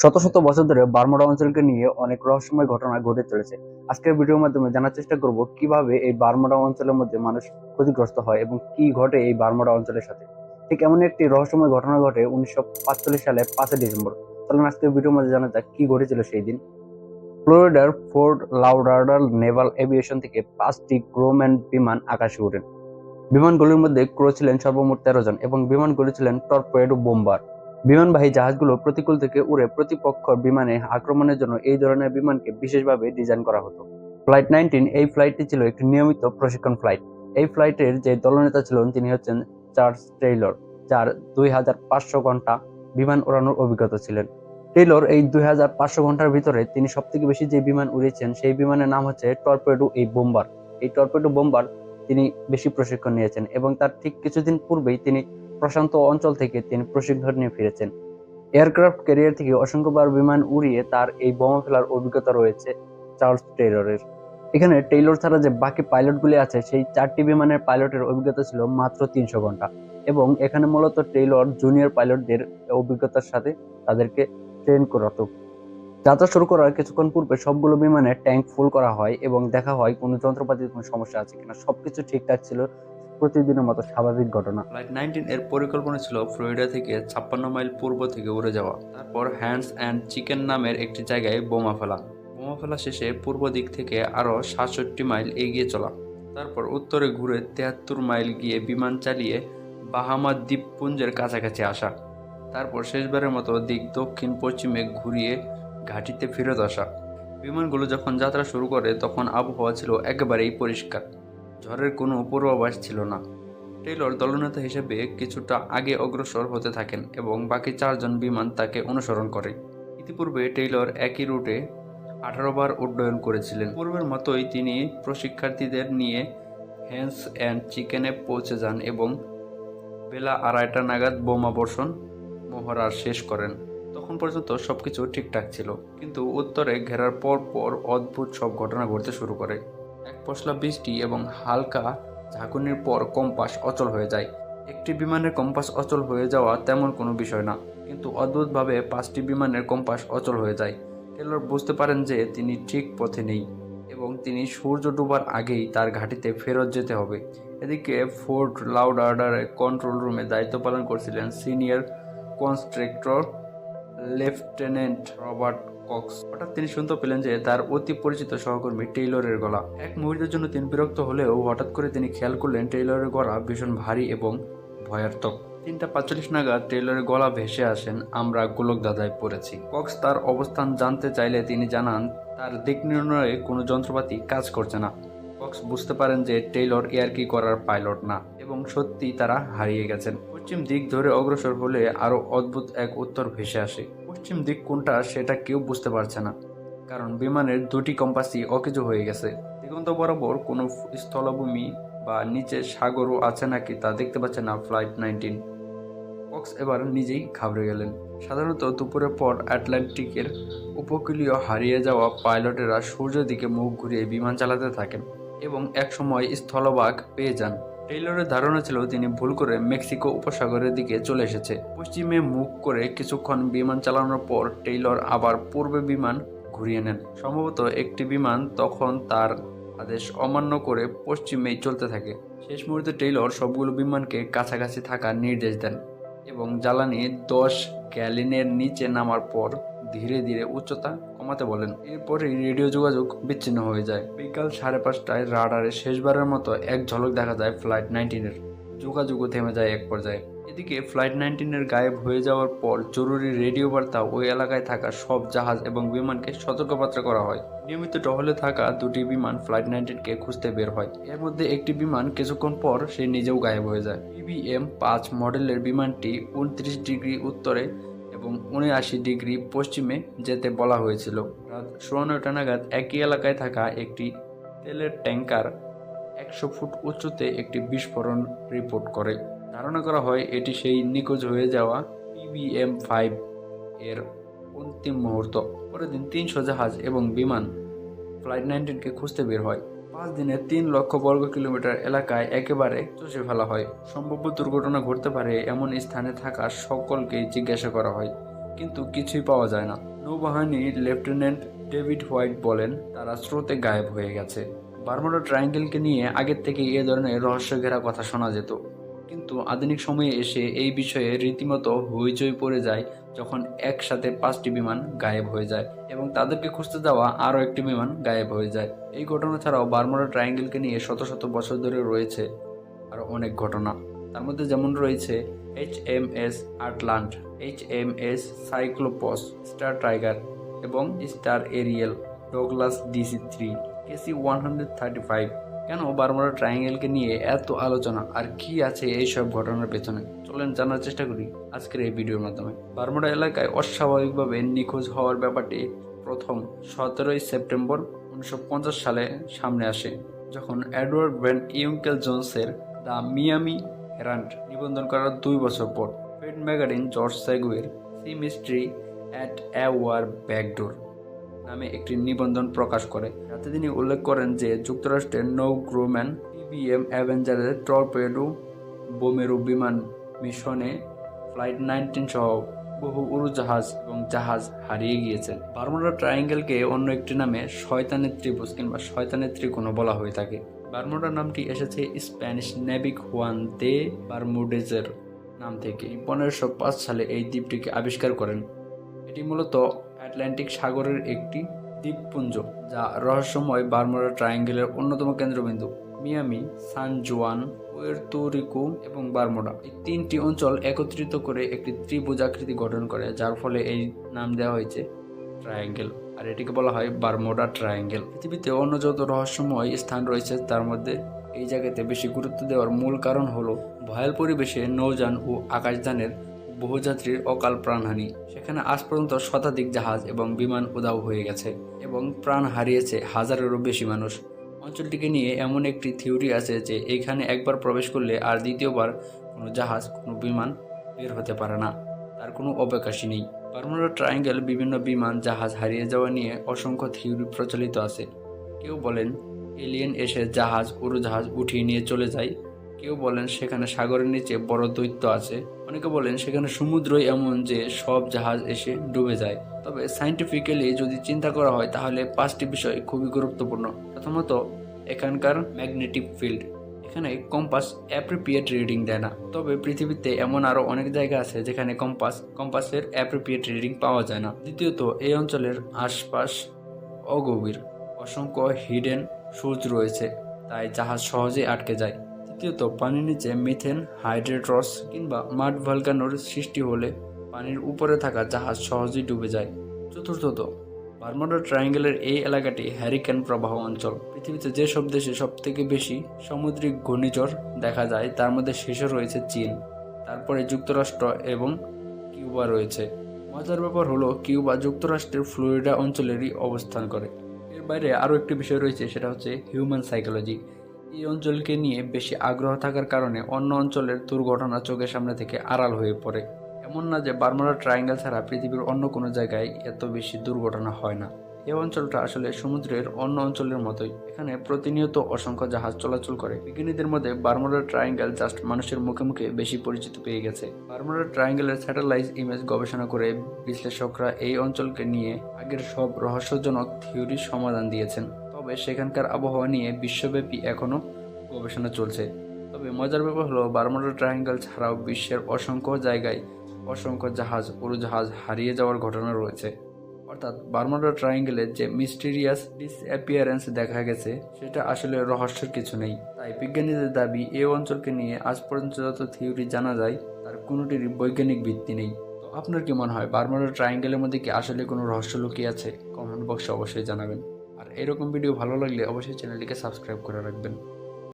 শত শত বছর ধরে বারমুডা অঞ্চলকে নিয়ে অনেক রহস্যময় ঘটনা ঘটে চলেছে। আজকের ভিডিওর মাধ্যমে জানার চেষ্টা করব কীভাবে এই বারমুডা অঞ্চলের মধ্যে মানুষ ক্ষতিগ্রস্ত হয় এবং কি ঘটে এই বারমুডা অঞ্চলের সাথে। ঠিক এমন একটি রহস্যময় ঘটনা ঘটে উনিশশো সালে পাঁচই ডিসেম্বর। চলুন আজকের ভিডিওর মধ্যে জানা যাক কি ঘটেছিল সেই দিন। ফ্লোরিডার ফোর্ট লাউডার্ডাল নেভাল এভিয়েশন থেকে পাঁচটি ক্রোম্যান বিমান আকাশে ওঠেন বিমানগুলির মধ্যে ক্রো ছিলেন সর্বমোট তেরো জন এবং বিমানগুলি ছিলেন টর্পেডো বোম্বার। বিমানবাহী জাহাজগুলো প্রতিকূল থেকে উড়ে প্রতিপক্ষ বিমানে আক্রমণের জন্য এই ধরনের বিমানকে বিশেষভাবে ডিজাইন করা হতো। ফ্লাইট নাইনটিন, এই ফ্লাইটটি ছিল একটি নিয়মিত প্রশিক্ষণ ফ্লাইট। এই ফ্লাইটের যে দলনেতা ছিলেন তিনি হচ্ছেন চার্লস টেইলর, যার দুই হাজার পাঁচশো ঘণ্টা বিমান ওড়ানোর অভিজ্ঞতা ছিলেন। টেইলর এই দুই হাজার পাঁচশো ঘণ্টার ভিতরে তিনি সব থেকে বেশি যে বিমান উড়িয়েছেন, সেই বিমানের নাম হচ্ছে টর্পেডো এই বোম্বার। এই টর্পেডো বোম্বার তিনি বেশি প্রশিক্ষণ নিয়েছেন এবং তার ঠিক কিছুদিন পূর্বেই তিনি প্রশান্ত অঞ্চল থেকে তিনি প্রশিক্ষণ নিয়ে ফিরেছেন। এয়ারক্রাফট ক্যারিয়ার থেকে অসংখ্যবার বিমান উড়িয়ে তার এই বোমা ফেলার অভিজ্ঞতা রয়েছে চার্লস টেইলরের। এখানে টেইলর ছাড়া যে বাকি পাইলটগুলি আছে, সেই চারটি বিমানের পাইলটের অভিজ্ঞতা ছিল মাত্র তিনশো ঘণ্টা এবং এখানে মূলত টেইলর জুনিয়র পাইলটদের অভিজ্ঞতার সাথে তাদেরকে ট্রেন করাতো। যাত্রা শুরু করার কিছুক্ষণ পূর্বে সবগুলো বিমানের ট্যাঙ্ক ফুল করা হয় এবং দেখা হয় কোনো যন্ত্রপাতির কোনো সমস্যা আছে কিনা। সবকিছু ঠিকঠাক ছিল প্রতিদিনের মতো স্বাভাবিক ঘটনা। ফ্লাইট নাইনটিন এর পরিকল্পনা ছিল ফ্লোরিডা থেকে ছাপ্পান্ন মাইল পূর্ব থেকে উড়ে যাওয়া। তারপর হ্যান্ডস অ্যান্ড চিকেন নামের একটি জায়গায় বোমা ফেলা। বোমা ফেলা শেষে পূর্ব দিক থেকে আরও সাতষট্টি মাইল এগিয়ে চলা। তারপর উত্তরে ঘুরে তেহাত্তর মাইল গিয়ে বিমান চালিয়ে বাহামা দ্বীপপুঞ্জের কাছাকাছি আসা। তারপর শেষবারের মতো দিক দক্ষিণ পশ্চিমে ঘুরিয়ে ঘাঁটিতে ফেরত আসা। বিমানগুলো যখন যাত্রা শুরু করে, তখন আবহাওয়া ছিল একেবারেই পরিষ্কার। ঝড়ের কোনো পূর্বাভাস ছিল না। টেইলর দলনেতা হিসেবে কিছুটা আগে অগ্রসর হতে থাকেন এবং বাকি চারজন বিমান তাকে অনুসরণ করে। ইতিপূর্বে টেইলর একই রুটে আঠারো বার উড্ডয়ন করেছিলেন। পূর্বের মতোই তিনি প্রশিক্ষার্থীদের নিয়ে হ্যান্স অ্যান্ড চিকেনে পৌঁছে যান এবং বেলা আড়াইটা নাগাদ বোমা বর্ষণ মহড়া শেষ করেন। তখন পর্যন্ত সবকিছু ঠিকঠাক ছিল, কিন্তু উত্তরে ঘেরার পর পর অদ্ভুত সব ঘটনা ঘটতে শুরু করে। এক পশলা বৃষ্টি এবং হালকা ঝাঁকুনির পর কম্পাস অচল হয়ে যায়। একটি বিমানের কম্পাস অচল হয়ে যাওয়া তেমন কোনো বিষয় না, কিন্তু অদ্ভুতভাবে পাঁচটি বিমানের কম্পাস অচল হয়ে যায়। টেলর বুঝতে পারেন যে তিনি ঠিক পথে নেই এবং তিনি সূর্য ডুবার আগেই তার ঘাঁটিতে ফেরত যেতে হবে। এদিকে ফোর্ট লাউড অর্ডারে কন্ট্রোল রুমে দায়িত্ব পালন করছিলেন senior constructor lieutenant Robert Cox. হঠাৎ তিনি শুনতে পেলেন যে তার অতি পরিচিত সহকর্মী টেইলরের গলা। এক মুহূর্তের জন্য তিনি বিরক্ত হলেও হঠাৎ করে তিনি খেয়াল করলেন টেইলরের গলা ভীষণ ভারী এবং ভয়ার্থক তিনটা পাঁচচল্লিশ নাগাদ টেইলরের গলা ভেসে আসেন, আমরা গোলক দাদায় পড়েছি। কক্স তার অবস্থান জানতে চাইলে তিনি জানান, তার দিক নির্ণয়ে কোনো যন্ত্রপাতি কাজ করছে না। কক্স বুঝতে পারেন যে টেইলর ইয়ারকি করার পাইলট না এবং সত্যি তারা হারিয়ে গেছেন। পশ্চিম দিক ধরে অগ্রসর হলে আরও অদ্ভুত এক উত্তর ভেসে আসে। পশ্চিম দিক কোনটা সেটা কেউ বুঝতে পারছে না, কারণ বিমানের দুটি কম্পাসই অকেজো হয়ে গেছে। দিগন্ত বরাবর কোনো স্থলভূমি বা নিচে সাগরও আছে নাকি তা দেখতে পাচ্ছে না ফ্লাইট নাইনটিন। কক্স এবার নিজেই ঘাবড়ে গেলেন। সাধারণত দুপুরের পর আটলান্টিকের উপকূলীয় হারিয়ে যাওয়া পাইলটেরা সূর্যের দিকে মুখ ঘুরিয়ে বিমান চালাতে থাকেন এবং একসময় স্থলভাগ পেয়ে যান। টেইলরের ধারণা ছিল তিনি ভুল করে মেক্সিকো উপসাগরের দিকে চলে এসেছে। পশ্চিমে মুখ করে কিছুক্ষণ বিমান চালানোর পর টেইলর আবার পূর্বে বিমান ঘুরিয়ে নেন। সম্ভবত একটি বিমান তখন তার আদেশ অমান্য করে পশ্চিমেই চলতে থাকে। শেষ মুহূর্তে টেইলর সবগুলো বিমানকে কাছাকাছি থাকার নির্দেশ দেন এবং জ্বালানি দশ গ্যালিনের নিচে নামার পর ধীরে ধীরে উচ্চতা কমাতে বলেন। এরপরে রেডিও যোগাযোগ বিচ্ছিন্ন হয়ে যায়। বিকাল সাড়ে পাঁচটায় রাডারে শেষবারের মতো এক ঝলক দেখা যায় ফ্লাইট নাইনটিনের। যোগাযোগও থেমে যায় এক পর্যায়ে। এদিকে ফ্লাইট নাইনটিনের গায়েব হয়ে যাওয়ার পর জরুরি রেডিও বার্তা ওই এলাকায় থাকা সব জাহাজ এবং বিমানকে সতর্কবার্তা করা হয়। নিয়মিত টহলে থাকা দুটি বিমান ফ্লাইট নাইনটিনকে খুঁজতে বের হয়। এর মধ্যে একটি বিমান কিছুক্ষণ পর সে নিজেও গায়েব হয়ে যায়। পিবিএম পাঁচ মডেলের বিমানটি উনত্রিশ ডিগ্রি উত্তরে এবং উনআশি ডিগ্রি পশ্চিমে যেতে বলা হয়েছিল। রাত সোয়া নয়টা নাগাদ একই এলাকায় থাকা একটি তেলের ট্যাঙ্কার একশো ফুট উঁচুতে একটি বিস্ফোরণ রিপোর্ট করে। ধারণা করা হয়, এটি সেই নিখোঁজ হয়ে যাওয়া পিবিএম ফাইভ এর অন্তিম মুহূর্ত। পরের দিন তিনশো জাহাজ এবং বিমান ফ্লাইট নাইনটিনকে খুঁজতে বের হয়। পাঁচ দিনে তিন লক্ষ বর্গ কিলোমিটার এলাকায় একেবারে চষে ফেলা হয়। সম্ভাব্য দুর্ঘটনা ঘটতে পারে এমন স্থানে থাকা সকলকেই জিজ্ঞাসা করা হয়, কিন্তু কিছুই পাওয়া যায় না। নৌবাহিনীর লেফটেন্যান্ট ডেভিড হোয়াইট বলেন, তারা স্রোতে গায়েব হয়ে গেছে। বারমুডা ট্রায়াঙ্গেলকে নিয়ে আগের থেকে এ ধরনের রহস্য ঘেরা কথা শোনা যেত। কিন্তু আধুনিক সময়ে এসে এই বিষয়ে রীতিমতো হইচই পড়ে যায় যখন একসাথে পাঁচটি বিমান গায়েব হয়ে যায় এবং তাদেরকে খুঁজতে যাওয়া আরও একটি বিমান গায়েব হয়ে যায়। এই ঘটনা ছাড়াও বারমুডা ট্রায়াঙ্গেলকে নিয়ে শত শত বছর ধরে রয়েছে আরও অনেক ঘটনা। তার মধ্যে যেমন রয়েছে H M S Atalanta, H M S Cyclops, star tiger এবং star Ariel, Douglas DC three. KC one hundred thirty five. কেন বারমুডা ট্রায়াঙ্গেলকে নিয়ে এত আলোচনা? আর কি আছে এইসব ঘটনার পেছনে? চলেন জানার চেষ্টা করি আজকের এই ভিডিওর মাধ্যমে। বারমুডা এলাকায় অস্বাভাবিকভাবে নিখোঁজ হওয়ার ব্যাপারটি প্রথম সতেরোই সেপ্টেম্বর উনিশশো পঞ্চাশ সালে সামনে আসে, যখন অ্যাডওয়ার্ড ব্রেন ইউঙ্কেল জোনসের দ্য মিয়ামি হেরান্ড নিবন্ধন করার দুই বছর পর Fate magazine George সেগুয়ের sea mystery at our back door. নামে একটি নিবন্ধন প্রকাশ করে। যাতে তিনি উল্লেখ করেন যে, যুক্তরাষ্ট্রের নৌ গ্রোম্যান পিবিএম অ্যাভেঞ্জারের টর্পেডো বোমেরু বিমান মিশনে ফ্লাইট নাইনটিন সহ বহু উড়োজাহাজ এবং জাহাজ হারিয়ে গিয়েছে। বারমুডা ট্রায়াঙ্গেলকে অন্য একটি নামে শয়তানের ত্রিভুজ কিংবা শয়তানের ত্রিকোণও বলা হয়ে থাকে। বারমুডা নামটি এসেছে স্প্যানিশ নেভিক হুয়ান দে বারমুডেজের নাম থেকে। পনেরোশো সালে এই দ্বীপটিকে আবিষ্কার করেন। এটি মূলত আটলান্টিক সাগরের একটি দ্বীপপুঞ্জ, যা রহস্যময় বারমুডা ট্রায়াঙ্গেলের অন্যতম কেন্দ্রবিন্দু, Miami, San Juan Puerto Rico এবং বারমুডা। এই তিনটি অঞ্চল একত্রিত করে একটি ত্রিভুজ আকৃতি গঠন করে, যার ফলে এই নাম দেওয়া হয়েছে ট্রায়াঙ্গেল, আর এটিকে বলা হয় বারমোডা ট্রায়াঙ্গেল। পৃথিবীতে অন্য যত রহস্যময় স্থান রয়েছে, তার মধ্যে এই জায়গাতে বেশি গুরুত্ব দেওয়ার মূল কারণ হলো ভয়াল পরিবেশে নৌযান ও আকাশযানের বহুযাত্রীর অকাল প্রাণহানি। সেখানে আজ পর্যন্ত শতাধিক জাহাজ এবং বিমান উদাও হয়ে গেছে এবং প্রাণ হারিয়েছে হাজারেরও বেশি মানুষ। অঞ্চলটিকে নিয়ে এমন একটি থিওরি আছে যে এইখানে একবার প্রবেশ করলে আর দ্বিতীয়বার কোনো জাহাজ, কোনো বিমান বের হতে পারে না। তার কোনো অবকাশই নেই। বারমুডা ট্রায়াঙ্গেল বিভিন্ন বিমান, জাহাজ হারিয়ে যাওয়া নিয়ে অসংখ্য থিওরি প্রচলিত আছে। কেউ বলেন, এলিয়েন এসে জাহাজ, উড়োজাহাজ উঠিয়ে নিয়ে চলে যায়। কেউ বলেন সেখানে সাগরের নিচে বড় দৈত্য আছে। অনেকে বলেন সেখানে সমুদ্রই এমন যে সব জাহাজ এসে ডুবে যায়। তবে সাইন্টিফিক্যালি যদি চিন্তা করা হয়, তাহলে পাঁচটি বিষয় খুবই গুরুত্বপূর্ণ। প্রথমত, এখানকার ম্যাগনেটিক ফিল্ড। এখানে কম্পাস অ্যাপ্রিপিয়েট রিডিং দেয় না। তবে পৃথিবীতে এমন আরও অনেক জায়গা আছে যেখানে কম্পাস, কম্পাসের অ্যাপ্রিপিয়েট রিডিং পাওয়া যায় না। দ্বিতীয়ত, এই অঞ্চলের আশপাশ অগভীর। অসংখ্য হিডেন সুচ রয়েছে, তাই জাহাজ সহজেই আটকে যায়। তৃতীয়ত পানির নিচে মিথেন, হাইড্রেট্রস কিংবা মাড ভলকানোর সৃষ্টি হলে পানির উপরে থাকা জাহাজ সহজেই ডুবে যায়। চতুর্থত, বারমুডা ট্রায়াঙ্গেলের এই এলাকাটি হ্যারিকেন প্রবাহ অঞ্চল। পৃথিবীতে যেসব দেশে সব থেকে বেশি সামুদ্রিক ঘূর্ণিঝড় দেখা যায়, তার মধ্যে শীর্ষে রয়েছে চীন, তারপরে যুক্তরাষ্ট্র এবং কিউবা রয়েছে। মজার ব্যাপার হলো, কিউবা যুক্তরাষ্ট্রের ফ্লোরিডা অঞ্চলেরই অবস্থান করে। এর বাইরে আরও একটি বিষয় রয়েছে, সেটা হচ্ছে হিউম্যান সাইকোলজি। এই অঞ্চলকে নিয়ে বেশি আগ্রহ থাকার কারণে অন্য অঞ্চলের দুর্ঘটনা চোখের সামনে থেকে আড়াল হয়ে পড়ে। এমন না যে বারমুডা ট্রায়াঙ্গেল ছাড়া পৃথিবীর অন্য কোনো জায়গায় এত বেশি দুর্ঘটনা হয় না। এই অঞ্চলটা আসলে সমুদ্রের অন্য অঞ্চলের মতোই। এখানে প্রতিনিয়ত অসংখ্য জাহাজ চলাচল করে। বিজ্ঞানীদের মধ্যে বারমুডা ট্রায়াঙ্গেল জাস্ট মানুষের মুখে মুখে বেশি পরিচিত পেয়ে গেছে। বারমুডা ট্রায়াঙ্গেলের স্যাটেলাইট ইমেজ গবেষণা করে বিশ্লেষকরা এই অঞ্চলকে নিয়ে আগের সব রহস্যজনক থিওরির সমাধান দিয়েছেন। তবে সেখানকার আবহাওয়া নিয়ে বিশ্বব্যাপী এখনও গবেষণা চলছে। তবে মজার ব্যাপার হলো, বারমুডা ট্রায়াঙ্গেল ছাড়াও বিশ্বের অসংখ্য জায়গায় অসংখ্য জাহাজ, উড়োজাহাজ হারিয়ে যাওয়ার ঘটনা রয়েছে। অর্থাৎ বারমুডা ট্রায়াঙ্গেলে যে মিস্টিরিয়াস ডিসঅ্যাপিয়ারেন্স দেখা গেছে, সেটা আসলে রহস্যের কিছু নেই। তাই বিজ্ঞানীদের দাবি, এ অঞ্চলকে নিয়ে আজ পর্যন্ত যত থিওরি জানা যায়, তার কোনোটিরই বৈজ্ঞানিক ভিত্তি নেই। তো আপনার কি মনে হয়, বারমুডা ট্রায়াঙ্গেলের মধ্যে কি আসলে কোনো রহস্য লুকিয়ে আছে? কমেন্ট বক্সে অবশ্যই জানাবেন। আর এরকম ভিডিও ভালো লাগলে অবশ্যই চ্যানেলটিকে সাবস্ক্রাইব করে রাখবেন।